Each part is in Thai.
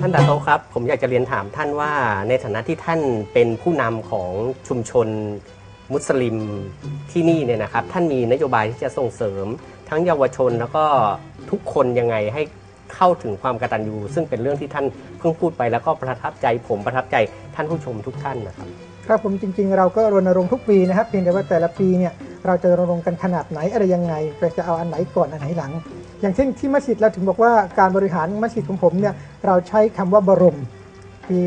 ท่านดาโตครับ ผมอยากจะเรียนถามท่านว่าในฐานะที่ท่านเป็นผู้นำของชุมชนมุสลิมที่นี่เนี่ยนะครับ ท่านมีนโยบายที่จะส่งเสริม ทั้งเยาวชนแล้วก็ทุกคนยังไงให้เข้าถึงความกตัญญูซึ่งเป็นเรื่องที่ท่านเพิ่งพูดไปแล้วก็ประทับใจ ผมประทับใจท่านผู้ชมทุกท่านนะครับ ครับผมจริงๆ เราก็รณรงค์ทุกปีนะครับ เพียงแต่ว่าแต่ละปีเนี่ย เราจะรณรงค์กันขนาดไหนอะไรยังไงเราจะเอาอันไหนก่อนอันไหนหลัง อย่างเช่นที่มัสยิดเราถึงบอกว่าการบริหารมัสยิดของผมเนี่ยเราใช้คำว่าบรมคือ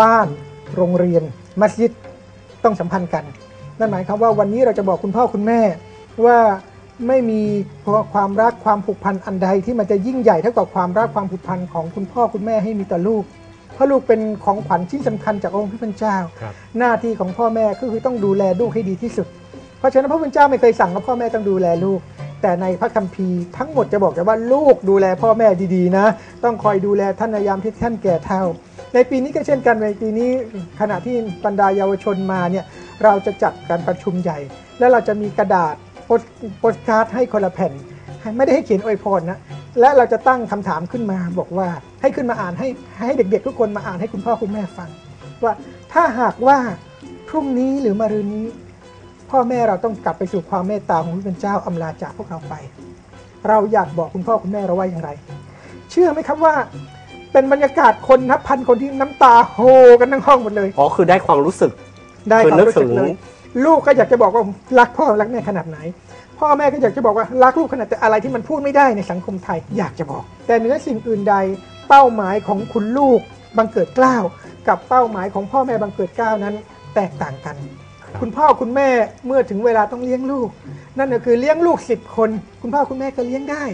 บ้านโรงเรียน มัสยิดต้องสัมพันธ์กัน นั่นหมายความว่าวันนี้เราจะบอกคุณพ่อคุณแม่ว่าไม่มีความรักความผูกพันอันใดที่มันจะยิ่งใหญ่เท่ากับความรักความผูกพันของคุณพ่อคุณแม่ให้มีต่อลูกเพราะลูกเป็นของขวัญชิ้นสำคัญจากองค์พระผู้เป็นเจ้า หน้าที่ของพ่อแม่ก็คือต้องดูแลลูกให้ดีที่สุด เพราะฉะนั้นพระผู้เป็นเจ้าไม่เคยสั่งว่าพ่อแม่ต้องดูแลลูก แต่ในพระคัมภีร์ทั้งหมดจะบอกแต่ว่าลูกดูแลพ่อแม่ดีๆนะ ต้องคอยดูแลท่านในยามที่ท่านแก่เฒ่า ในปีนี้ก็เช่นกันในปีนี้ขณะที่บรรดาเยาวชนมาเนี่ยเราจะจัดการประชุมใหญ่ แล้วเราจะมีกระดาษโปสการ์ดให้คนละแผ่น ไม่ได้ให้เขียนอวยพรนะและเราจะตั้งคำถามขึ้นมาบอกว่าให้ขึ้นมาอ่านให้ให้เด็กๆ ทุกคนมาอ่านให้คุณพ่อคุณแม่ฟัง ว่าถ้าหากว่าพรุ่งนี้หรือมะรืนนี้ พ่อแม่เราต้องกลับไปสู่ความเมตตาของพระผู้เป็นเจ้าอำลาจากพวกเราไป เราอยากบอกคุณพ่อคุณแม่เราว่าอย่างไร เชื่อไหมครับว่า เป็นบรรยากาศคนนับพันคนที่น้ำตาโฮกันทั้งห้องหมดเลยอ๋อคือได้ความรู้สึกได้คือความนึกรู้สึกถึงเลยลูกก็อยากจะบอกว่ารักพ่อรักแม่ขนาดไหน พ่อแม่ก็อยากจะบอกว่ารักลูกขนาดแต่อะไรที่มันพูดไม่ได้ในสังคมไทยอยากจะบอก แต่เหนือสิ่งอื่นใดเป้าหมายของคุณลูกบังเกิดเกล้าวกับเป้าหมายของพ่อแม่บังเกิดเกล้าวนั้น แตกต่างกัน คุณพ่อคุณแม่เมื่อถึงเวลาต้องเลี้ยงลูก นั่นก็คือเลี้ยงลูกสิบคน คุณพ่อคุณแม่ก็เลี้ยงได้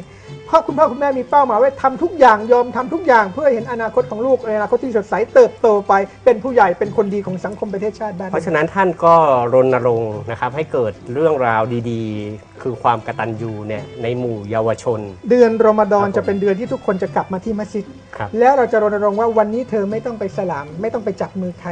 เพราะคุณพ่อคุณแม่มีเป้าหมายไว้ทำทุกอย่างยอมทำทุกอย่างเพื่อเห็นอนาคตของลูกในอนาคตที่สดใสเติบโตไป เป็นผู้ใหญ่เป็นคนดีของสังคมประเทศชาติบ้านเพราะฉะนั้นท่านก็รณรงค์นะครับให้เกิดเรื่องราวดีๆ คือความกตัญญูเนี่ยในหมู่เยาวชน เดือนรอมฎอนครับผมจะเป็นเดือนที่ทุกคนจะกลับมาที่มัสยิดครับแล้วเราจะรณรงค์ว่าวันนี้เธอไม่ต้องไปสลาม ไม่ต้องไปจับมือใคร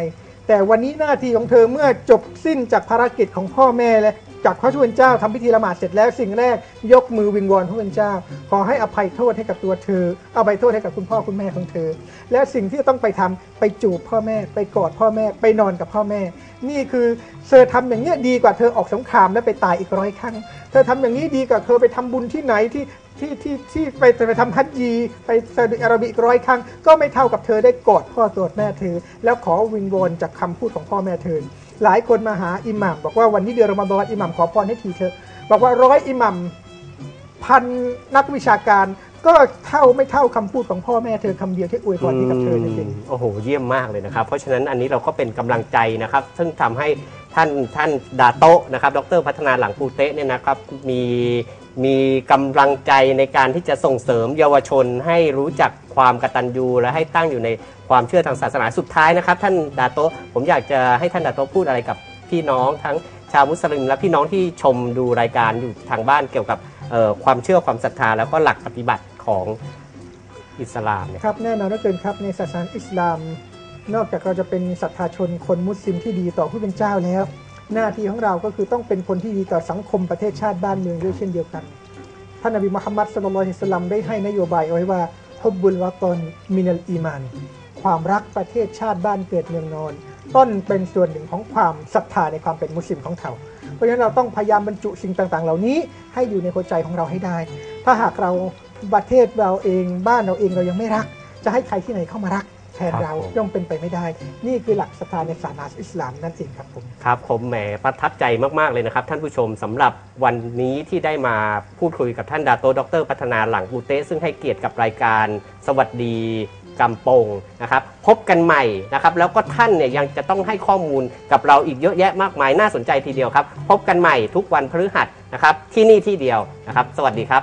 แต่วันนี้หน้าที่ของเธอเมื่อจบสิ้นจากภารกิจของพ่อแม่แล้ว จากพระผู้เป็นเจ้าทำพิธีละหมาดเสร็จแล้วสิ่งแรกยกมือวิงวอนพระผู้เป็นเจ้า ขอให้อภัยโทษให้กับตัวเธอเอาไปโทษให้กับคุณพ่อคุณแม่ของเธอ และสิ่งที่ต้องไปทำไปจูบพ่อแม่ ไปกอดพ่อแม่ ไปนอนกับพ่อแม่ นี่คือเธอทำอย่างนี้ยดีกว่าเธอออกสงครามและไปตายอีกร้อยครั้ง เธอทำอย่างนี้ดีกว่าเธอไปทำบุญที่ไหนที่ที่ที่ที่ไปไปทำฮัจญีไปซาอุดิอาระเบียอีกร้อยครั้ง ก็ไม่เท่ากับเธอได้กอดพ่อกอดแม่เธอ แล้วขอวิงวอนจากคำพูดของพ่อแม่เธอ หลายคนมาหาอิหมัมบอกว่าวันนี้เดือนรอมฎอนอิหมัมขอพรให้ทีเถอะบอกว่าร้อยอิหมัมพันนักวิชาการก็เท่าไม่เท่าคำพูดของพ่อแม่เธอคำเดียวที่อวยพรให้กับเธอจริงโอ้โหเยี่ยมมากเลยนะครับ เพราะฉะนั้นอันนี้เราก็เป็นกำลังใจนะครับ ซึ่งทำให้ท่านท่านดาโตะนะครับ ดรพัฒนาหลังปูเตะเนี่ยนะครับมี มีกำลังใจในการที่จะส่งเสริมเยาวชนให้รู้จักความกตัญญูและให้ตั้งอยู่ในความเชื่อทางศาสนาสุดท้ายนะครับ ท่านดาโตผมอยากจะให้ท่านดาโตพูดอะไรกับพี่น้องทั้งชาวมุสลิมและพี่น้องที่ชมดูรายการอยู่ทางบ้านเกี่ยวกับความเชื่อความศรัทธา แล้วก็หลักปฏิบัติของอิสลามเนี่ยครับแน่นอนว่าเกินครับในศาสนาอิสลาม นอกจากเราจะเป็นศรัทธาชนคนมุสลิมที่ดีต่อผู้เป็นเจ้าแล้ว หน้าที่ของเราก็คือต้องเป็นคนที่ดีต่อสังคมประเทศชาติบ้านเมืองด้วยเช่นเดียวกันท่านนบีมุฮัมมัดสุลลัลลอฮิสลัมได้ให้นโยบายเอาไว้ว่าฮุบบุลวะตอนมินัลอีมาน ความรักประเทศชาติบ้านเกิดเมืองนอน ต้นเป็นส่วนหนึ่งของความศรัทธาในความเป็นมุสลิมของเขา เพราะฉะนั้นเราต้องพยายามบรรจุสิ่งต่างๆ เหล่านี้ให้อยู่ในหัวใจของเราให้ได้ ถ้าหากเราประเทศเราเองบ้านเราเองเรายังไม่รัก จะให้ใครที่ไหนเข้ามารัก ทนเราครับผม ย่อมเป็นไปไม่ได้ นี่คือหลักศรัทธาในศาสนาอิสลามนั่นเองครับผม ครับผมแหมประทับใจมากๆเลยนะครับ ท่านผู้ชมสำหรับวันนี้ที่ได้มาพูดคุยกับท่านดาโตดรพัฒนาหลังบูเต้ซึ่งให้เกียรติกับรายการสวัสดีกำปงนะครับพบกันใหม่นะครับแล้วก็ท่านเนี่ยยังจะต้องให้ข้อมูลกับเราอีกเยอะแยะมากมายน่าสนใจทีเดียวครับ พบกันใหม่ทุกวันพฤหัสนะครับที่นี่ที่เดียวนะครับ สวัสดีครับ